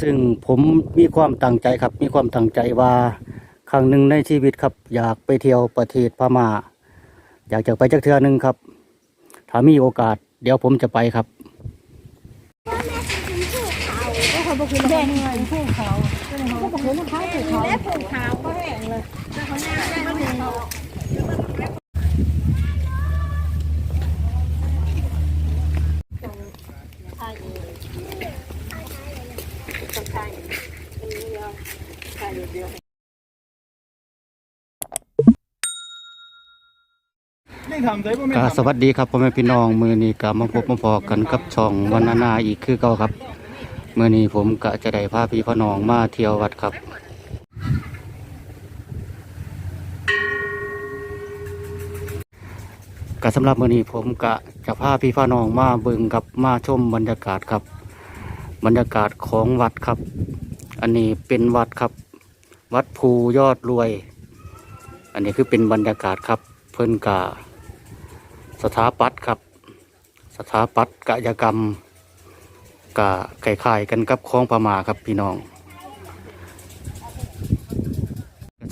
ซึ่งผมมีความตั้งใจครับ มีความตั้งใจว่าครั้งหนึ่งในชีวิตครับ อยากไปเที่ยวประเทศพม่า อยากจะไปจักเทือหนึ่งครับ ถ้ามีโอกาส เดี๋ยวผมจะไปครับก็เขาบอกคือแดงเงินภูเขาก็บอกคือเขาภูเขาภูเขาแห้งเลยแล้วเขาแน่แน่ไม่เนาะ ไม่ทำได้ป่ะไม่ ก็ทำสวัสดีครับพ่อแม่พี่น้องมือนี้ก็มาพบมาพอกันกับช่องวันนานาอีกคือเก่าครับมือนี้ผมก็จะได้พาพี่พ่อน้องมาเที่ยววัดครับก็สำหรับมือนี้ผมก็จะพาพี่พ่อน้องมาเบิ่งกับมาชมบรรยากาศครับ บรรยากาศของวัดครับ อันนี้เป็นวัดครับ วัดภูยอดรวย อันนี้คือเป็นบรรยากาศครับ เพิ่นกา สถาปัตย์ครับ สถาปัตย์กายกรรมกะไก่ข่ายๆกันกับคลองประมาครับพี่น้อง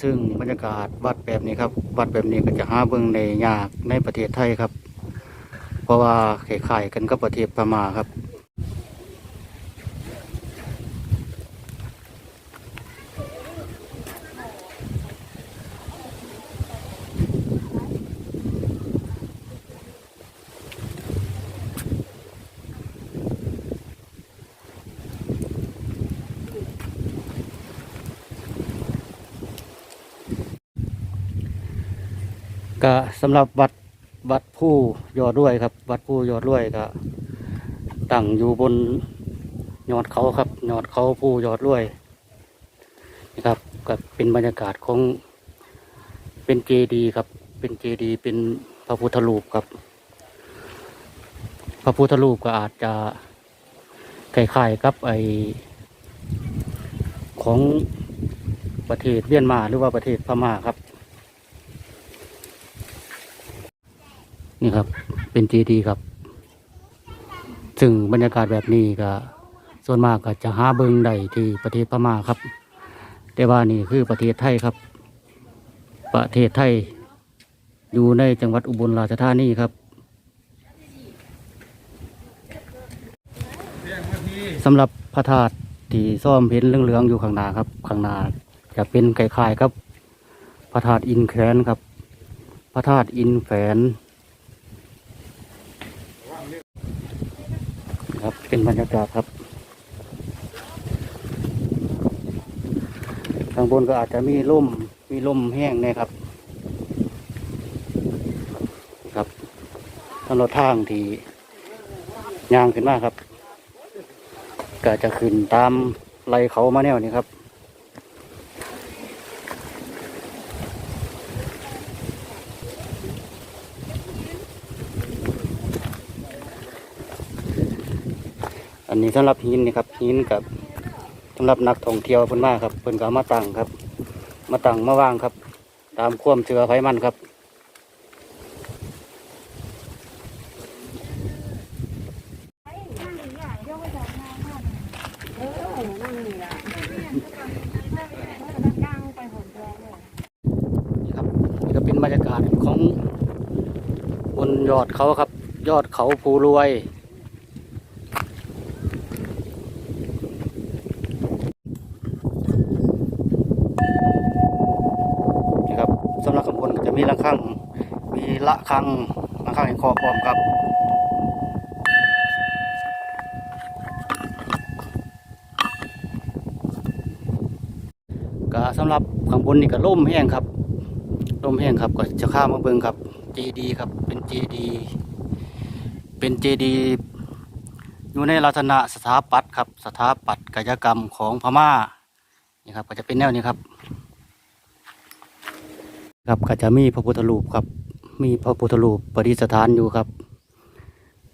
ซึ่งบรรยากาศวัดแบบนี้ครับ วัดแบบนี้ก็จะหาเบิ้งในยากในประเทศไทยครับ เพราะว่าไก่ข่ายๆกันกับประเทศพม่าครับ ก็สำหรับวัดวัดผู้ยอดด้วยครับ วัดผู้ยอดด้วยก็ตั้งอยู่บนยอดเขาครับยอดเขาผู้ยอดด้วยนะครับก็เป็นบรรยากาศของเป็นเจดีครับ เป็นเจดีเป็นพระพุทธรูปครับ พระพุทธรูปก็อาจจะคล้ายๆกับไอของประเทศเมียนมาหรือว่าประเทศพม่าครับ นี่ครับ เป็นเจดีย์ครับ ซึ่งบรรยากาศแบบนี้ก็ ส่วนมากก็จะหาเบิงได้ที่ประเทศพม่าครับ แต่ว่านี่คือประเทศไทยครับ ประเทศไทย อยู่ในจังหวัดอุบลราชธานีครับสำหรับพระธาตุที่ซ่อมเห็นเหลืองๆอยู่ข้างหน้าครับ ข้างหน้าจะเป็นไก่ไข่ครับ พระธาตุอินแคนครับ พระธาตุอินแฝน ครับ เป็นบรรยากาศครับข้างบนก็อาจจะมีร่มมีร่มแห้งนะครับ ครับถนนทางที่ย่างขึ้นมาครับก็จะขึ้นตามไรเขามาแนวนี้ครับ นนี้สำหรับหินนี่ครับหินกับสำหรับนักท่องเที่ยวเพิ่นมาครับเพิ่นก็มาตั้งครับ มาตั้งมาวางครับ ตามความเชื่อไผมันครับนี่ครับก็เป็นบรรยากาศของบนยอดเขาครับ ยอดเขาภูรวย นะครับสำหรับข้างบนก็จะ มีระฆังมีละฆังระฆังแห่งคอพร้อมครับก็สำหรับข้างบนนี่ก็ล่มแห้งครับล่มแห้งครับก็จะข้ามมาเบิงครับเจดีครับเป็นเจดีเป็นเจดีอยู่ในลักษณะสถาปัตย์ครับ สถาปัตยกายกรรมของพม่านี่ครับก็จะเป็นแนวนี้ครับ ครับก็จะมีพระพุทธรูปครับ มีพระพุทธรูปประดิษฐานอยู่ครับ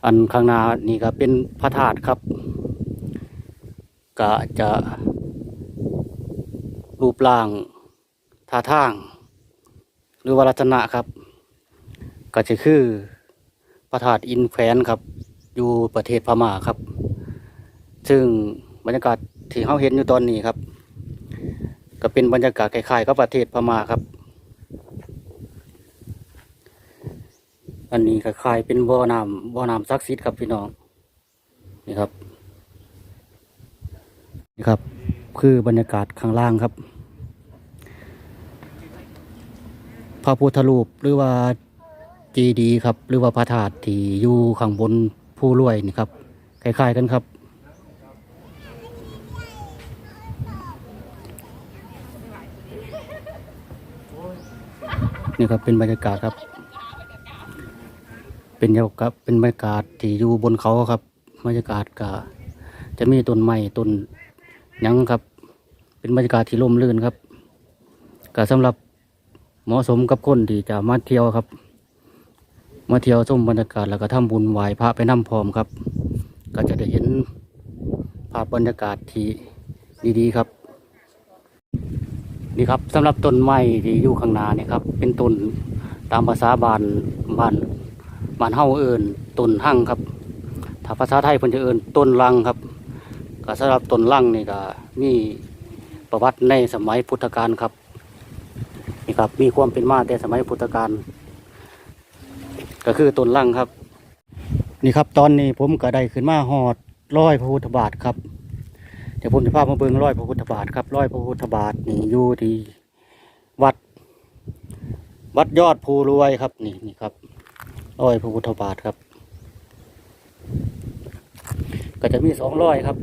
อันข้างหน้านี่ก็เป็นพระธาตุครับก็จะรูปร่างท่าทาง หรือว่าลักษณะครับ ก็จะคือพระธาตุอินแขวนครับ อยู่ประเทศพม่าครับ ซึ่งบรรยากาศที่เขาเห็นอยู่ตอนนี้ครับ ก็เป็นบรรยากาศคล้ายๆกับประเทศพม่าครับ อันนี้คลายเป็นบ่อน้ำบ่อน้ำศักดิ์สิทธิ์ครับพี่น้องนี่ครับนี่ครับ คือบรรยากาศข้างล่างครับพระพุทธรูปหรือว่าเจดีครับ หรือว่าพระธาตุที่อยู่ข้างบนผู้รวยนี่ครับคล้ายๆกันครับ นี่ครับเป็นบรรยากาศครับ เป็นเกี่ยวกับเป็นบรรยากาศที่อยู่บนเขาครับบรรยากาศก็จะมีต้นไม้ต้นยังครับ เป็นบรรยากาศที่ร่มรื่นครับก็สำหรับเหมาะสมกับคนที่จะมาเที่ยวครับ มาเที่ยวชมบรรยากาศแล้วก็ทำบุญไหว้พระไปน้ำพร้อมครับ ก็จะได้เห็นภาพบรรยากาศที่ดีๆครับ นี่ครับสำหรับต้นไม้ที่อยู่ข้างหน้านี่ครับ เป็นต้นตามภาษาบ้านบ้าน บ้านเฮาเอิญต้นหั่งครับ ถ้าภาษาไทยเพิ่นจะเอิญต้นลังครับ ก็สำหรับต้นลังนี่ก็มีประวัติในสมัยพุทธกาลครับนี่ครับมีความเป็นมาแต่สมัยพุทธกาลก็คือต้นลังครับ นี่ครับตอนนี้ผมก็ได้ขึ้นมาหอดร้อยพระพุทธบาทครับเดี๋ยวผมจะพามาเบิ่งร้อยพระพุทธบาทครับร้อยพระพุทธบาทนี่อยู่ที่วัด วัดยอดภูรวยครับนี่นี่ครับ ร้อยพระพุทธบาทครับ ก็จะมีสองร้อยครับ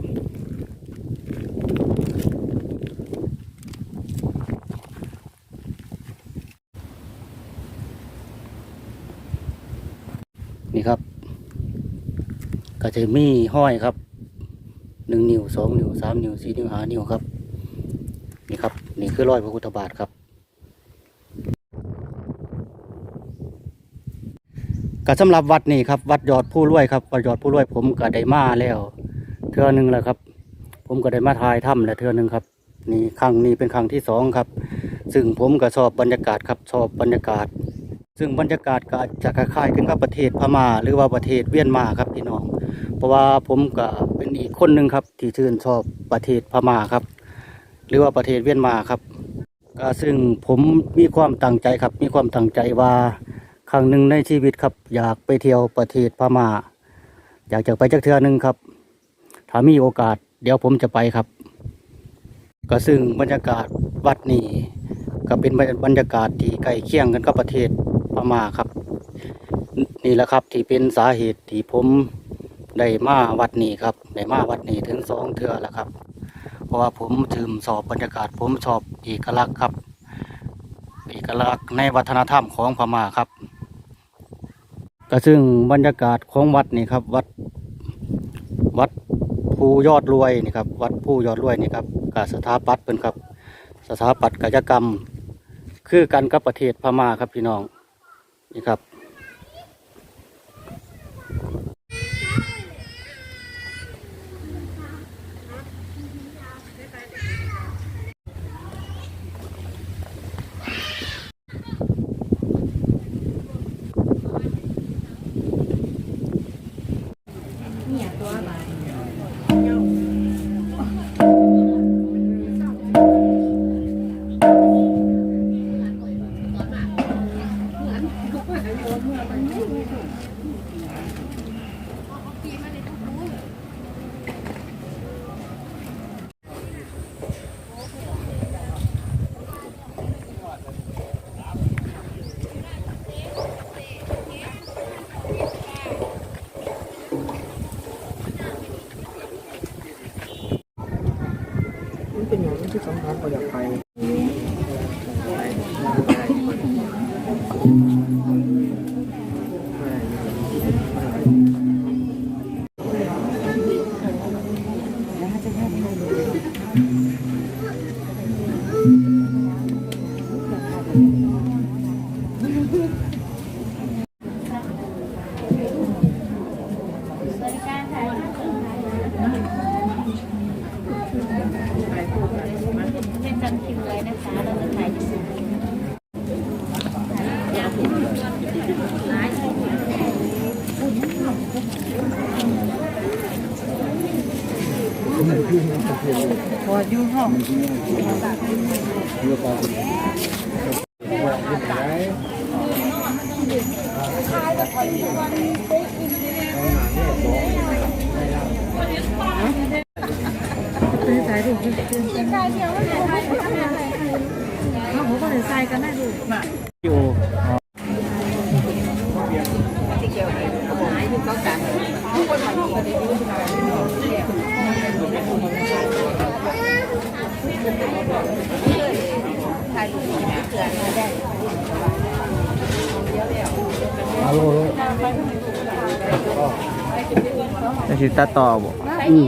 นี่ครับ ก็จะมีห้อยครับหนึ่งนิ้วสองนิ้วสามนิ้วสี่นิ้วห้านิ้วครับ นี่ครับ นี่คือร้อยพระพุทธบาทครับ ก็สำหรับวัดนี่ครับวัดยอดผู้รวยครับวัดยอดผู้รวย ผมก็ได้มาแล้ว เทือหนึ่งแล้วครับ ผมก็ได้มาถ่ายถ้ำแล้วเทือหนึ่งครับ นี่ครั้งนี้เป็นครั้งที่สองครับ ซึ่งผมก็ชอบบรรยากาศครับชอบบรรยากาศ ซึ่งบรรยากาศก็จะคล้ายๆกันกับประเทศพม่าหรือว่าประเทศเวียนมาครับพี่น้อง เพราะว่าผมก็เป็นอีกคนหนึ่งครับ ที่ชื่นชอบประเทศพม่าครับ หรือว่าประเทศเวียนมาครับก็ซึ่งผมมีความตั้งใจครับ มีความตั้งใจว่า ครั้งหนึ่งในชีวิตครับ อยากไปเที่ยวประเทศพม่า อยากจะไปจักเทือหนึ่งครับ ถ้ามีโอกาส เดี๋ยวผมจะไปครับ ก็ซึ่งบรรยากาศวัดนี้ก็เป็นบรรยากาศที่ใกล้เคียงกันกับประเทศพม่าครับ นี่แหละครับที่เป็นสาเหตุที่ผมได้มาวัดนี้ครับได้มาวัดนี้ถึงสองเทือแล้วครับ เพราะว่าผมถืมสอบบรรยากาศ ผมชอบเอกลักษณ์ครับ เอกลักษณ์ในวัฒนธรรมของพม่าครับ ก็ซึ่งบรรยากาศของวัดนี่ครับ วัดวัดภูยอดรวยนี่ครับ วัดภูยอดรวยนี่ครับกาสถาปัตย์เป็นครับ สถาปัตย์กายกรรม คือกันกับประเทศพม่าครับพี่น้องนี่ครับ ที่สำคัญก็อยากไป พี่น้องกับผมพออยู่ห้อง ซื้อสายดูซื้อซื้อซื้อสายเดียวไม่ได้เขาผมก็เลยใส่กันได้ดูมา อยู่ จะสิตัดต่อบ่ อืม